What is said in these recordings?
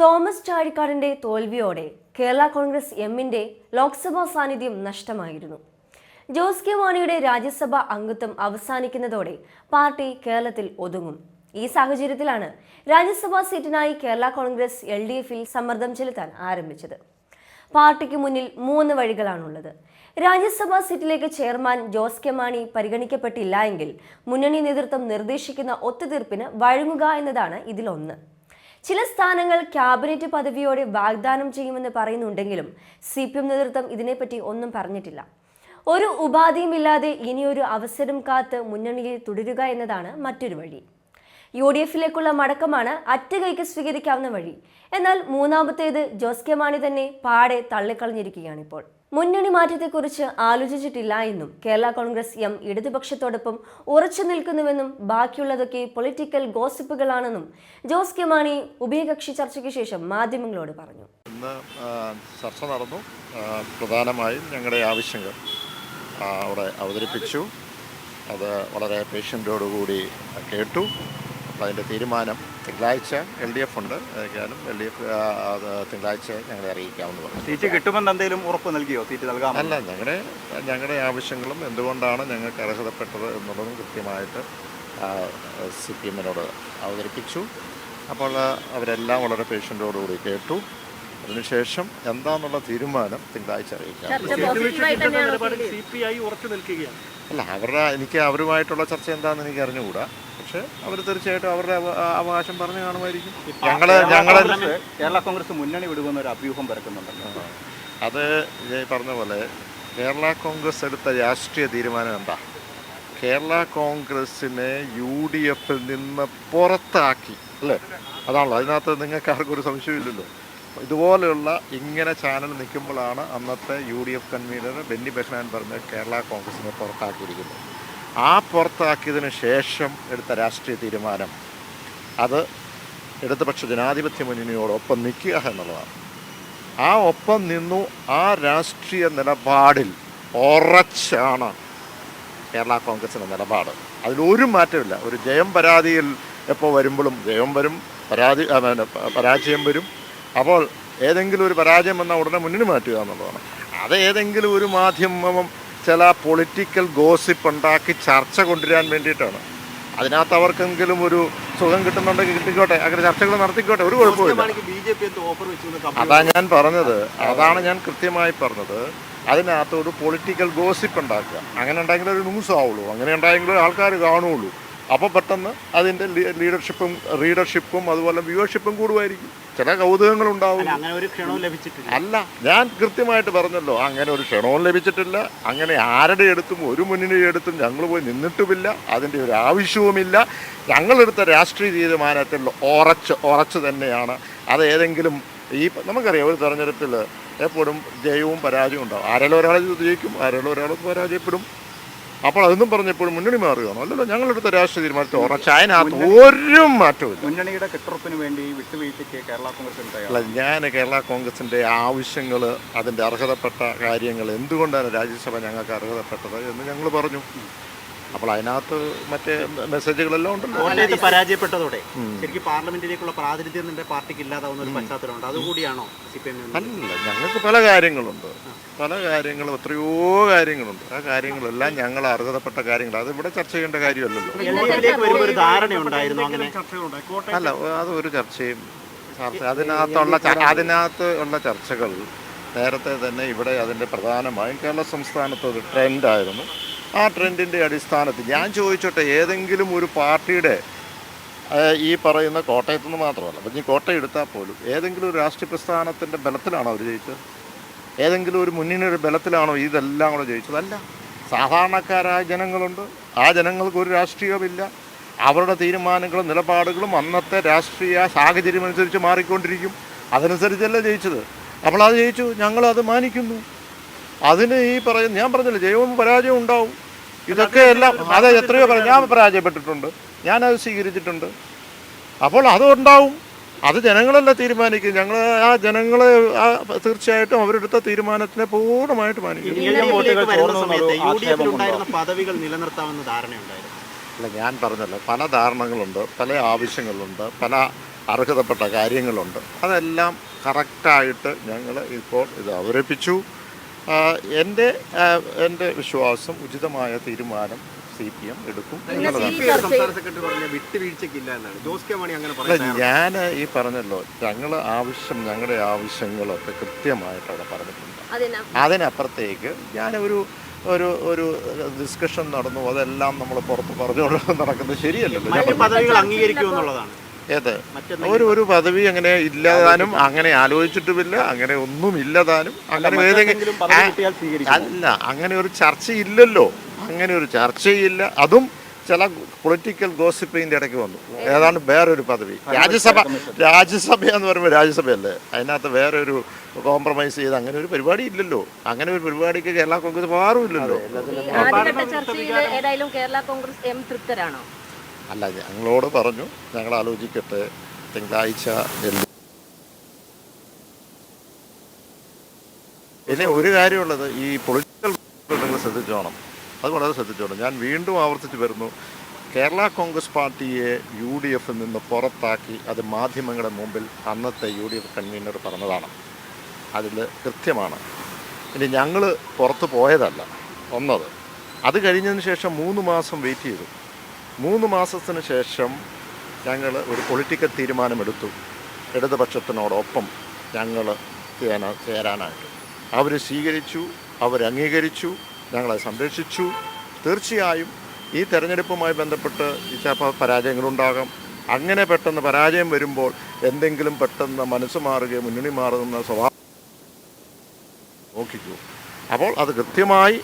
Thomas ചാഴിക്കാടിന്റെ തോൽവിയോടെ കേരള കോൺഗ്രസ് എമ്മിന്റെ ലോക്സഭാ സാന്നിധ്യം നഷ്ടമായിരുന്നു. ജോസ് കെ മാണിയുടെ രാജ്യസഭാ അംഗത്വം അവസാനിക്കുന്നതോടെ പാർട്ടി കേരളത്തിൽ ഒതുങ്ങും. ഈ സാഹചര്യത്തിലാണ് രാജ്യസഭാ സീറ്റിനായി കേരള കോൺഗ്രസ് എൽ ഡി എഫിൽ സമ്മർദ്ദം ചെലുത്താൻ ആരംഭിച്ചത്. പാർട്ടിക്ക് മുന്നിൽ മൂന്ന് വഴികളാണുള്ളത്. രാജ്യസഭാ സീറ്റിലേക്ക് ചെയർമാൻ ജോസ് കെ മാണി പരിഗണിക്കപ്പെട്ടില്ല എങ്കിൽ മുന്നണി നേതൃത്വം നിർദ്ദേശിക്കുന്ന ഒത്തുതീർപ്പിന് വഴങ്ങുക എന്നതാണ് ഇതിലൊന്ന്. ചില സ്ഥാനങ്ങൾ ക്യാബിനറ്റ് പദവിയോടെ വാഗ്ദാനം ചെയ്യുമെന്ന് പറയുന്നുണ്ടെങ്കിലും സി പി എം നേതൃത്വം ഇതിനെപ്പറ്റി ഒന്നും പറഞ്ഞിട്ടില്ല. ഒരു ഉപാധിയുമില്ലാതെ ഇനിയൊരു അവസരം കാത്ത് മുന്നണിയിൽ തുടരുക എന്നതാണ് മറ്റൊരു വഴി. യു ഡി എഫിലേക്കുള്ള മടക്കമാണ് അറ്റകൈക്ക് സ്വീകരിക്കാവുന്ന വഴി. എന്നാൽ മൂന്നാമത്തേത് ജോസ് കെ മാണി തന്നെ പാടെ തള്ളിക്കളഞ്ഞിരിക്കുകയാണിപ്പോൾ. മുന്നണി മാറ്റത്തെക്കുറിച്ച് ആലോചിച്ചിട്ടില്ല എന്നും കേരള കോൺഗ്രസ് എം ഇടതുപക്ഷത്തോടൊപ്പം ഉറച്ചു നിൽക്കുന്നുവെന്നും ബാക്കിയുള്ളതൊക്കെ പൊളിറ്റിക്കൽ ഗോസിപ്പുകളാണെന്നും ജോസ് കെ മാണി ഉഭയകക്ഷി ചർച്ചയ്ക്ക് ശേഷം മാധ്യമങ്ങളോട് പറഞ്ഞു. ഇന്ന് ചർച്ച നടന്നു. പ്രധാനമായും ഞങ്ങളുടെ ആവശ്യങ്ങൾ അവിടെ അവതരിപ്പിച്ചു. അത് വളരെ പേഷ്യന്റോടുകൂടി കേട്ടു. അപ്പോൾ അതിന്റെ തീരുമാനം തിങ്കളാഴ്ച എൽ ഡി എഫ് ഉണ്ട്. ഏതായാലും എൽ ഡി എഫ് തിങ്കളാഴ്ച ഞങ്ങളെ അറിയിക്കാമെന്ന് പറഞ്ഞു. സീറ്റ് കിട്ടുമെന്ന് എന്തെങ്കിലും ഉറപ്പ് നൽകിയോ? സീറ്റ് നൽകാം അല്ല ഞങ്ങളുടെ ഞങ്ങളുടെ ആവശ്യങ്ങളും എന്തുകൊണ്ടാണ് ഞങ്ങൾക്ക് അർഹതപ്പെട്ടത് എന്നുള്ളതും കൃത്യമായിട്ട് സി പി എമ്മിനോട് അവതരിപ്പിച്ചു. അപ്പോൾ അവരെല്ലാം വളരെ പേഷ്യന്റോടുകൂടി കേട്ടു. അതിനുശേഷം എന്താണെന്നുള്ള തീരുമാനം തിങ്കളാഴ്ച അറിയിക്കാം. അല്ല അവരുടെ എനിക്ക് അവരുമായിട്ടുള്ള ചർച്ച എന്താണെന്ന് എനിക്ക് അറിഞ്ഞുകൂടാ. പക്ഷേ അവർ തീർച്ചയായിട്ടും അവരുടെ അവ- അവകാശം പറഞ്ഞു കാണുമായിരിക്കും. ഞങ്ങൾ ഞങ്ങളെ ഞങ്ങൾ കേരള കോൺഗ്രസ് മുന്നണി വിടുമെന്ന ഒരു അഭ്യൂഹം പരക്കുന്നുണ്ടല്ലോ. അത് ഈ പറഞ്ഞ പോലെ കേരള കോൺഗ്രസ് എടുത്ത രാഷ്ട്രീയ തീരുമാനം എന്താ? കേരള കോൺഗ്രസിനെ യു ഡി എഫിൽ നിന്ന് പുറത്താക്കി അല്ലേ? അതാണല്ലോ. അതിനകത്ത് നിങ്ങൾക്ക് ആർക്കും ഒരു സംശയമില്ലല്ലോ. ഇതുപോലെയുള്ള ഇങ്ങനെ ചാനൽ നിൽക്കുമ്പോഴാണ് അന്നത്തെ U D F convener Benny Behanan പറഞ്ഞ് കേരള കോൺഗ്രസിനെ പുറത്താക്കിയിരിക്കുന്നത്. ആ പുറത്താക്കിയതിന് ശേഷം എടുത്ത രാഷ്ട്രീയ തീരുമാനം അത് ഇടതുപക്ഷ ജനാധിപത്യ മുന്നണിയോടൊപ്പം നിൽക്കുക എന്നുള്ളതാണ്. ആ ഒപ്പം നിന്നു ആ രാഷ്ട്രീയ നിലപാടിൽ ഉറച്ചാണ് കേരള കോൺഗ്രസിന്റെ നിലപാട്. അതിലൊരു മാറ്റമില്ല. ഒരു ജയം പരാതിയിൽ എപ്പോൾ വരുമ്പോഴും ജയം വരും പരാതി പരാജയം വരും. അപ്പോൾ ഏതെങ്കിലും ഒരു പരാജയം വന്നാൽ ഉടനെ മുന്നിൽ മാറ്റുക എന്നുള്ളതാണ്. അത് ഏതെങ്കിലും ഒരു മാധ്യമം ചില പൊളിറ്റിക്കൽ ഗോസിപ്പ് ഉണ്ടാക്കി ചർച്ച കൊണ്ടുവരാൻ വേണ്ടിയിട്ടാണ്. അതിനകത്ത് അവർക്കെങ്കിലും ഒരു സുഖം കിട്ടുന്നുണ്ടെങ്കിൽ കിട്ടിക്കോട്ടെ അങ്ങനെ ചർച്ചകൾ നടത്തിക്കോട്ടെ ഒരു കുഴപ്പമില്ല അതാ ഞാൻ പറഞ്ഞത്. അതാണ് ഞാൻ കൃത്യമായി പറഞ്ഞത്. അതിനകത്ത് ഒരു പൊളിറ്റിക്കൽ ഗോസിപ്പ് ഉണ്ടാക്കുക. അങ്ങനെ ഉണ്ടെങ്കിൽ ഒരു ന്യൂസ് ആവുള്ളൂ. അങ്ങനെ ഉണ്ടായെങ്കിൽ ആൾക്കാർ കാണുള്ളൂ. അപ്പോൾ പെട്ടെന്ന് അതിന്റെ ലീഡർഷിപ്പും റീഡർഷിപ്പും അതുപോലെ വ്യൂവർഷിപ്പും കൂടുമായിരിക്കും. ചില കൗതുകങ്ങൾ ഉണ്ടാവും അങ്ങനെ ഒരു ക്ഷണവും ലഭിച്ചിട്ടില്ല. അല്ല ഞാൻ കൃത്യമായിട്ട് പറഞ്ഞല്ലോ അങ്ങനെ ഒരു ക്ഷണവും ലഭിച്ചിട്ടില്ല. അങ്ങനെ ആരുടെ എടുത്തും ഒരു മുന്നണിയുടെ എടുത്തും ഞങ്ങൾ പോയി നിന്നിട്ടുമില്ല. അതിന്റെ ഒരു ആവശ്യവുമില്ല. ഞങ്ങളെടുത്ത രാഷ്ട്രീയ തീരുമാനത്തിൽ ഉറച്ച് ഉറച്ച് തന്നെയാണ്. അത് ഏതെങ്കിലും ഈ നമുക്കറിയാം ഒരു തെരഞ്ഞെടുപ്പിൽ എപ്പോഴും ജയവും പരാജയവും ഉണ്ടാവും. ആരെങ്കിലും ഒരാൾ ജയിക്കും ആരെങ്കിലും ഒരാൾ പരാജയപ്പെടും. അപ്പോൾ അതൊന്നും പറഞ്ഞപ്പോഴും മുന്നണി മാറുകയാണോ? അല്ലല്ലോ ഞങ്ങളെടുത്ത രാഷ്ട്രീയ തീരുമാനത്തിൽ ഉറച്ച് അതിനകത്ത് ഒരു മാറ്റവും മുന്നണിയുടെ കെട്ടുറപ്പിന് വേണ്ടി വിട്ടുവീഴ്ചയ്ക്ക് കേരള കോൺഗ്രസ് അല്ല ഞാൻ കേരള കോൺഗ്രസിന്റെ ആവശ്യങ്ങൾ അതിന്റെ അർഹതപ്പെട്ട കാര്യങ്ങൾ എന്തുകൊണ്ടാണ് രാജ്യസഭ ഞങ്ങൾക്ക് അർഹതപ്പെട്ടത് എന്ന് ഞങ്ങൾ പറഞ്ഞു. അപ്പോൾ അതിനകത്ത് മറ്റേ മെസ്സേജുകളെല്ലാം ഉണ്ടല്ലോ. കോട്ടയത്ത് പരാജയപ്പെട്ടതോടെ ശരിക്കും പാർലമെന്റിലേക്കുള്ള പ്രാതിനിധ്യം നിന്റെ പാർട്ടിക്ക് ഇല്ലാതാവുന്ന ഒരു പശ്ചാത്തലമുണ്ട്. അതുകൂടിയാണോ സി പി എം അല്ല ഞങ്ങൾക്ക് പല കാര്യങ്ങളുണ്ട്. പല കാര്യങ്ങളും എത്രയോ കാര്യങ്ങളുണ്ട്. ആ കാര്യങ്ങളെല്ലാം ഞങ്ങൾ അർഹതപ്പെട്ട കാര്യങ്ങൾ അത് ഇവിടെ ചർച്ച ചെയ്യേണ്ട കാര്യമല്ലല്ലോ. അല്ല അത് ഒരു ചർച്ചയും ചർച്ച. അതിനകത്തുള്ള അതിനകത്ത് ഉള്ള ചർച്ചകൾ നേരത്തെ തന്നെ ഇവിടെ അതിന്റെ പ്രധാനമായും കേരള സംസ്ഥാനത്ത് ഒരു ട്രെൻഡായിരുന്നു. ആ ട്രെൻഡിന്റെ അടിസ്ഥാനത്തിൽ ഞാൻ ചോദിച്ചോട്ടെ ഏതെങ്കിലും ഒരു പാർട്ടിയുടെ ഈ പറയുന്ന കോട്ടയത്ത് നിന്ന് മാത്രമല്ല അപ്പം ഈ കോട്ടയം എടുത്താൽ പോലും ഏതെങ്കിലും ഒരു രാഷ്ട്രീയ പ്രസ്ഥാനത്തിന്റെ ബലത്തിലാണോ അവർ ജയിച്ചത്? ഏതെങ്കിലും ഒരു മുന്നണിയുടെ ബലത്തിലാണോ ഇതെല്ലാം കൂടെ ജയിച്ചതല്ല സാധാരണക്കാരായ ജനങ്ങളുണ്ട്. ആ ജനങ്ങൾക്ക് ഒരു രാഷ്ട്രീയമില്ല അവരുടെ തീരുമാനങ്ങളും നിലപാടുകളും അന്നത്തെ രാഷ്ട്രീയ സാഹചര്യമനുസരിച്ച് മാറിക്കൊണ്ടിരിക്കും. അതനുസരിച്ചല്ലേ ജയിച്ചത്. അപ്പോൾ അത് ജയിച്ചു. ഞങ്ങളത് മാനിക്കുന്നു. അതിന് ഈ പറയുന്ന ഞാൻ പറഞ്ഞില്ല ജയവും പരാജയവും ഉണ്ടാവും. ഇതൊക്കെ എല്ലാം അത് എത്രയോ ഞാൻ പരാജയപ്പെട്ടിട്ടുണ്ട്. ഞാനത് സ്വീകരിച്ചിട്ടുണ്ട്. അപ്പോൾ അതുണ്ടാവും. അത് ജനങ്ങളല്ല തീരുമാനിക്കും ഞങ്ങൾ ആ ജനങ്ങളെ ആ തീർച്ചയായിട്ടും അവരെടുത്ത തീരുമാനത്തിനെ പൂർണമായിട്ട് മാനിക്കും. പദവികൾ നിലനിർത്താമെന്ന ധാരണയുണ്ടായിരുന്നു. അല്ല ഞാൻ പറഞ്ഞല്ലോ പല ധാരണകളുണ്ട് പല ആവശ്യങ്ങളുണ്ട് പല അർഹതപ്പെട്ട കാര്യങ്ങളുണ്ട്. അതെല്ലാം കറക്റ്റായിട്ട് ഞങ്ങൾ ഇപ്പോൾ ഇത് അവതരിപ്പിച്ചു. എന്റെ എന്റെ എന്റെ വിശ്വാസം ഉചിതമായ തീരുമാനം സി പി എം എടുക്കും ഞാൻ ഈ പറഞ്ഞല്ലോ ഞങ്ങൾ ആവശ്യം ഞങ്ങളുടെ ആവശ്യങ്ങളൊക്കെ കൃത്യമായിട്ട് അവിടെ പറഞ്ഞിട്ടുണ്ട്. അതിന് അതിനപ്പുറത്തേക്ക് ഞാനൊരു ഒരു ഒരു ഒരു ഡിസ്കഷൻ നടന്നു അതെല്ലാം നമ്മൾ പുറത്ത് പറഞ്ഞുകൊണ്ട് നടക്കുന്നത് ശരിയല്ലല്ലോ. പദവികൾ അംഗീകരിക്കും എന്നുള്ളതാണ് ഏത് ഒരു ഒരു പദവി അങ്ങനെ ഇല്ലതാനും അങ്ങനെ ആലോചിച്ചിട്ടുമില്ല. അങ്ങനെ ഒന്നും ഇല്ലതാനും അങ്ങനെ ഏതെങ്കിലും അല്ല അങ്ങനെ ഒരു ചർച്ചയില്ലല്ലോ. അങ്ങനെ ഒരു ചർച്ചയില്ല. അതും ചില പൊളിറ്റിക്കൽ ഗോസിപ്പിന്റെ ഇടയ്ക്ക് വന്നു. ഏതാണ് വേറൊരു പദവി? രാജ്യസഭ രാജ്യസഭ എന്ന് പറയുമ്പോൾ രാജ്യസഭയല്ലേ? അതിനകത്ത് വേറെ ഒരു കോംപ്രമൈസ് ചെയ്ത് അങ്ങനെ ഒരു പരിപാടി ഇല്ലല്ലോ. അങ്ങനെ ഒരു പരിപാടിക്ക് കേരള കോൺഗ്രസ് മാറുമില്ലല്ലോ. കേരള കോൺഗ്രസ് എം തൃപ്തരാണോ? അല്ല ഞങ്ങളോട് പറഞ്ഞു ഞങ്ങൾ ആലോചിക്കട്ടെ തിങ്കളാഴ്ച പിന്നെ ഒരു കാര്യമുള്ളത് ഈ പൊളിറ്റിക്കൽ ശ്രദ്ധിച്ചോണം. അത് വളരെ ശ്രദ്ധിച്ചോണം. ഞാൻ വീണ്ടും ആവർത്തിച്ച് വരുന്നു കേരള കോൺഗ്രസ് പാർട്ടിയെ യു ഡി എഫിൽ നിന്ന് പുറത്താക്കി അത് മാധ്യമങ്ങളുടെ മുമ്പിൽ അന്നത്തെ യു ഡി എഫ് കൺവീനർ പറഞ്ഞതാണ്. അതിൽ കൃത്യമാണ്. ഇനി ഞങ്ങൾ പുറത്ത് പോയതല്ല ഒന്നത്. അത് കഴിഞ്ഞതിന് ശേഷം മൂന്ന് മാസം വെയിറ്റ് ചെയ്തു. മൂന്ന് മാസത്തിന് ശേഷം ഞങ്ങൾ ഒരു പൊളിറ്റിക്കൽ തീരുമാനമെടുത്തു. ഇടതുപക്ഷത്തിനോടൊപ്പം ഞങ്ങൾ ചേരാ ചേരാനായിട്ട്. അവർ സ്വീകരിച്ചു അവർ അംഗീകരിച്ചു ഞങ്ങളെ സംരക്ഷിച്ചു. തീർച്ചയായും ഈ തെരഞ്ഞെടുപ്പുമായി ബന്ധപ്പെട്ട് ചിലപ്പോൾ പരാജയങ്ങളുണ്ടാകാം. അങ്ങനെ പെട്ടെന്ന് പരാജയം വരുമ്പോൾ എന്തെങ്കിലും പെട്ടെന്ന് മനസ്സ് മാറുകയോ മുന്നണി മാറുന്ന സ്വഭാവം നോക്കിക്കൂ. അപ്പോൾ അത് കൃത്യമായി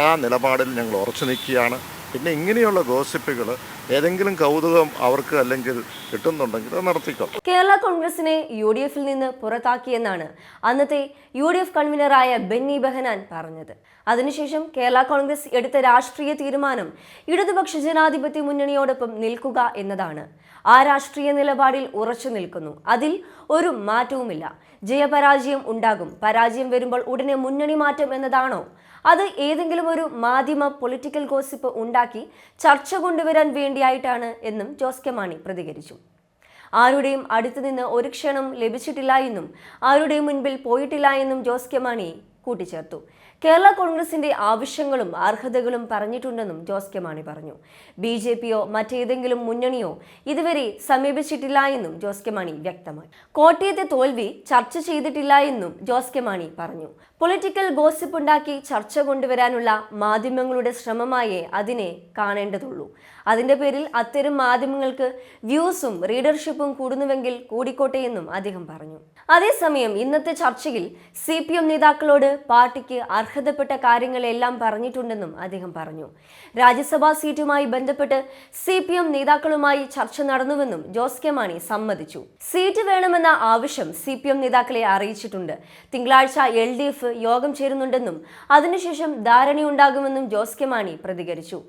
ആ നിലപാടിൽ ഞങ്ങൾ ഉറച്ചു നിൽക്കുകയാണ്. പിന്നെ ഇങ്ങനെയുള്ള ഗോസിപ്പുകൾ ഏതെങ്കിലും കൗതുകം അവർക്ക് അല്ലെങ്കിൽ കിട്ടുന്നുണ്ടെങ്കിൽ അത് നടത്തിക്കാം. കേരള കോൺഗ്രസിനെ യു ഡി എഫിൽ നിന്ന് പുറത്താക്കിയെന്നാണ് അന്നത്തെ യു ഡി എഫ് കൺവീനറായ ബെന്നി ബെഹനാൻ പറഞ്ഞത്. അതിനുശേഷം കേരള കോൺഗ്രസ് എടുത്ത രാഷ്ട്രീയ തീരുമാനം ഇടതുപക്ഷ ജനാധിപത്യ മുന്നണിയോടൊപ്പം നിൽക്കുക എന്നതാണ്. ആ രാഷ്ട്രീയ നിലപാടിൽ ഉറച്ചു നിൽക്കുന്നു. അതിൽ ഒരു മാറ്റവുമില്ല. ജയപരാജയം ഉണ്ടാകും. പരാജയം വരുമ്പോൾ ഉടനെ മുന്നണി മാറ്റം എന്നതാണോ? അത് ഏതെങ്കിലും ഒരു മാധ്യമ പൊളിറ്റിക്കൽ ഗോസിപ്പ് ഉണ്ടാക്കി ചർച്ച കൊണ്ടുവരാൻ വേണ്ടിയായിട്ടാണ് എന്നും ജോസ് കെ മാണി പ്രതികരിച്ചു. ആരുടെയും അടുത്തു നിന്ന് ഒരു ക്ഷണം ലഭിച്ചിട്ടില്ല എന്നും ആരുടെയും മുൻപിൽ പോയിട്ടില്ല എന്നും ജോസ് കെ മാണി കൂട്ടിച്ചേർത്തു. കേരള കോൺഗ്രസിന്റെ ആവശ്യങ്ങളും അർഹതകളും പറഞ്ഞിട്ടുണ്ടെന്നും ജോസ് കെ മാണി പറഞ്ഞു. ബി ജെ പിയോ മറ്റേതെങ്കിലും മുന്നണിയോ ഇതുവരെ സമീപിച്ചിട്ടില്ല എന്നും ജോസ് കെ മാണി വ്യക്തമാക്കി. കോട്ടയത്തെ തോൽവി ചർച്ച ചെയ്തിട്ടില്ല എന്നും ജോസ് കെ മാണി പറഞ്ഞു. പൊളിറ്റിക്കൽ ഗോസിപ്പ് ഉണ്ടാക്കി ചർച്ച കൊണ്ടുവരാനുള്ള മാധ്യമങ്ങളുടെ ശ്രമമായേ അതിനെ കാണേണ്ടതുള്ളൂ. അതിന്റെ പേരിൽ അത്തരം മാധ്യമങ്ങൾക്ക് വ്യൂസും റീഡർഷിപ്പും കൂടുന്നുവെങ്കിൽ കൂടിക്കോട്ടെ എന്നും അദ്ദേഹം പറഞ്ഞു. അതേസമയം ഇന്നത്തെ ചർച്ചയിൽ സി പി എം നേതാക്കളോട് പാർട്ടിക്ക് അർഹതപ്പെട്ട കാര്യങ്ങളെല്ലാം പറഞ്ഞിട്ടുണ്ടെന്നും അദ്ദേഹം പറഞ്ഞു. രാജ്യസഭാ സീറ്റുമായി ബന്ധപ്പെട്ട് സി പി എം നേതാക്കളുമായി ചർച്ച നടന്നുവെന്നും ജോസ് കെ മാണി സമ്മതിച്ചു. സീറ്റ് വേണമെന്ന ആവശ്യം സി പി എം നേതാക്കളെ അറിയിച്ചിട്ടുണ്ട്. തിങ്കളാഴ്ച എൽ ഡി എഫ് യോഗം ചേരുന്നുണ്ടെന്നും അതിനുശേഷം ധാരണയുണ്ടാകുമെന്നും ജോസ് കെ മാണി പ്രതികരിച്ചു.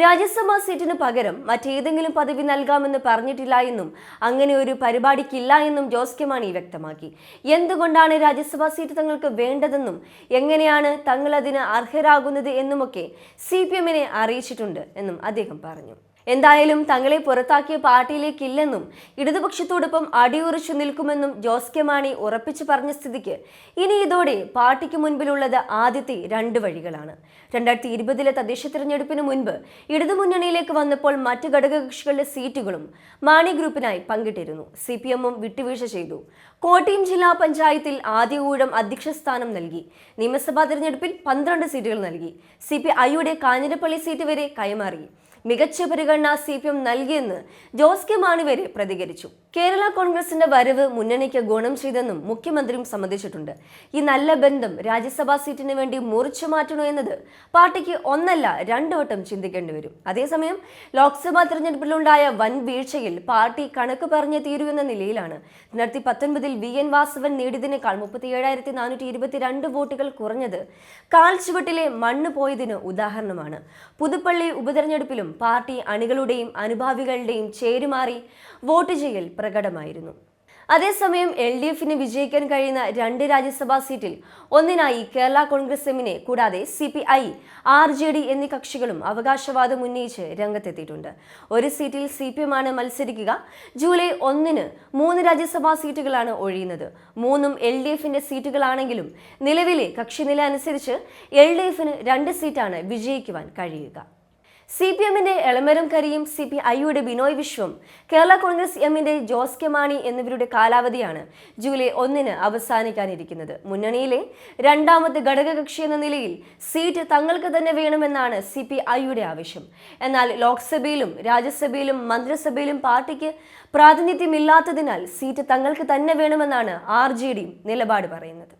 രാജ്യസഭാ സീറ്റിന് പകരം മറ്റേതെങ്കിലും പദവി നൽകാമെന്ന് പറഞ്ഞിട്ടില്ല എന്നും അങ്ങനെ ഒരു പരിപാടിക്കില്ല എന്നും ജോസ് കെ മാണി വ്യക്തമാക്കി. എന്തുകൊണ്ടാണ് രാജ്യസഭാ സീറ്റ് തങ്ങൾക്ക് വേണ്ടതെന്നും എങ്ങനെയാണ് തങ്ങൾ അതിന് അർഹരാകുന്നത് എന്നുമൊക്കെ സി പി എമ്മിനെ അറിയിച്ചിട്ടുണ്ട് എന്നും അദ്ദേഹം പറഞ്ഞു. എന്തായാലും തങ്ങളെ പുറത്താക്കിയ പാർട്ടിയിലേക്കില്ലെന്നും ഇടതുപക്ഷത്തോടൊപ്പം അടിയുറച്ചു നിൽക്കുമെന്നും ജോസ് കെ മാണി ഉറപ്പിച്ചു പറഞ്ഞ സ്ഥിതിക്ക് ഇനി ഇതോടെ പാർട്ടിക്ക് മുൻപിലുള്ളത് ആദ്യത്തെ രണ്ട് വഴികളാണ്. രണ്ടായിരത്തി ഇരുപതിലെ തദ്ദേശ തിരഞ്ഞെടുപ്പിന് മുൻപ് ഇടതുമുന്നണിയിലേക്ക് വന്നപ്പോൾ മറ്റ് ഘടകകക്ഷികളുടെ സീറ്റുകളും മാണി ഗ്രൂപ്പിനായി പങ്കിട്ടിരുന്നു. സി പി എമ്മും വിട്ടുവീഴ്ച ചെയ്തു. കോട്ടയം ജില്ലാ പഞ്ചായത്തിൽ ആദ്യ ഊഴം അധ്യക്ഷ സ്ഥാനം നൽകി. നിയമസഭാ തിരഞ്ഞെടുപ്പിൽ പന്ത്രണ്ട് സീറ്റുകൾ നൽകി. സി പി ഐയുടെ കാഞ്ഞിരപ്പള്ളി സീറ്റ് വരെ കൈമാറി. മികച്ച പരിഗണന സി പി എം നൽകിയെന്ന് ജോസ് കെ മാണി വരെ പ്രതികരിച്ചു. കേരള കോൺഗ്രസിന്റെ വരവ് മുന്നണിക്ക് ഗുണം ചെയ്തെന്നും മുഖ്യമന്ത്രിയും സമ്മതിച്ചിട്ടുണ്ട്. ഈ നല്ല ബന്ധം രാജ്യസഭാ സീറ്റിന് വേണ്ടി മുറിച്ചു മാറ്റണോ എന്നത് പാർട്ടിക്ക് ഒന്നല്ല രണ്ടു വട്ടം ചിന്തിക്കേണ്ടി വരും. അതേസമയം ലോക്സഭാ തെരഞ്ഞെടുപ്പിലുണ്ടായ വൻ വീഴ്ചയിൽ പാർട്ടി കണക്ക് പറഞ്ഞേ തീരൂ എന്ന നിലയിലാണ്. രണ്ടായിരത്തി പത്തൊൻപതിൽ വി എൻ വാസവൻ നേടിയതിനേക്കാൾ മുപ്പത്തി ഏഴായിരത്തി നാനൂറ്റി ഇരുപത്തിരണ്ട് വോട്ടുകൾ കുറഞ്ഞത് കാൽ ചുവട്ടിലെ മണ്ണ് പോയതിന് ഉദാഹരണമാണ്. പുതുപ്പള്ളി ഉപതെരഞ്ഞെടുപ്പിലും പാർട്ടി അണികളുടെയും അനുഭാവികളുടെയും ചേരുമാറി വോട്ട് ചെയ്യൽ പ്രകടമായിരുന്നു. അതേസമയം എൽ ഡി എഫിന് വിജയിക്കാൻ കഴിയുന്ന രണ്ട് രാജ്യസഭാ സീറ്റിൽ ഒന്നിനായി കേരള കോൺഗ്രസ് എമ്മിനെ കൂടാതെ C P I R J D എന്നീ കക്ഷികളും അവകാശവാദം ഉന്നയിച്ച് രംഗത്തെത്തിയിട്ടുണ്ട്. ഒരു സീറ്റിൽ സി പി എം ആണ് മത്സരിക്കുക. ജൂലൈ ഒന്നിന് മൂന്ന് രാജ്യസഭാ സീറ്റുകളാണ് ഒഴിയുന്നത്. മൂന്നും എൽ ഡി എഫിന്റെ സീറ്റുകളാണെങ്കിലും നിലവിലെ കക്ഷിനില അനുസരിച്ച് എൽ ഡി എഫിന് രണ്ട് സീറ്റാണ് വിജയിക്കുവാൻ കഴിയുക. സി പി എമ്മിന്റെ എളമരം കരിയും സി പി ഐയുടെ ബിനോയ് വിശ്വം കേരള കോൺഗ്രസ് എമ്മിന്റെ ജോസ് കെ മാണി എന്നിവരുടെ കാലാവധിയാണ് ജൂലൈ ഒന്നിന് അവസാനിക്കാനിരിക്കുന്നത്. മുന്നണിയിലെ രണ്ടാമത്തെ ഘടകകക്ഷി എന്ന നിലയിൽ സീറ്റ് തങ്ങൾക്ക് തന്നെ വേണമെന്നാണ് സി പി ഐയുടെ ആവശ്യം. എന്നാൽ ലോക്സഭയിലും രാജ്യസഭയിലും മന്ത്രിസഭയിലും പാർട്ടിക്ക് പ്രാതിനിധ്യമില്ലാത്തതിനാൽ സീറ്റ് തങ്ങൾക്ക് തന്നെ വേണമെന്നാണ് ആർ ജെ നിലപാട് പറയുന്നത്.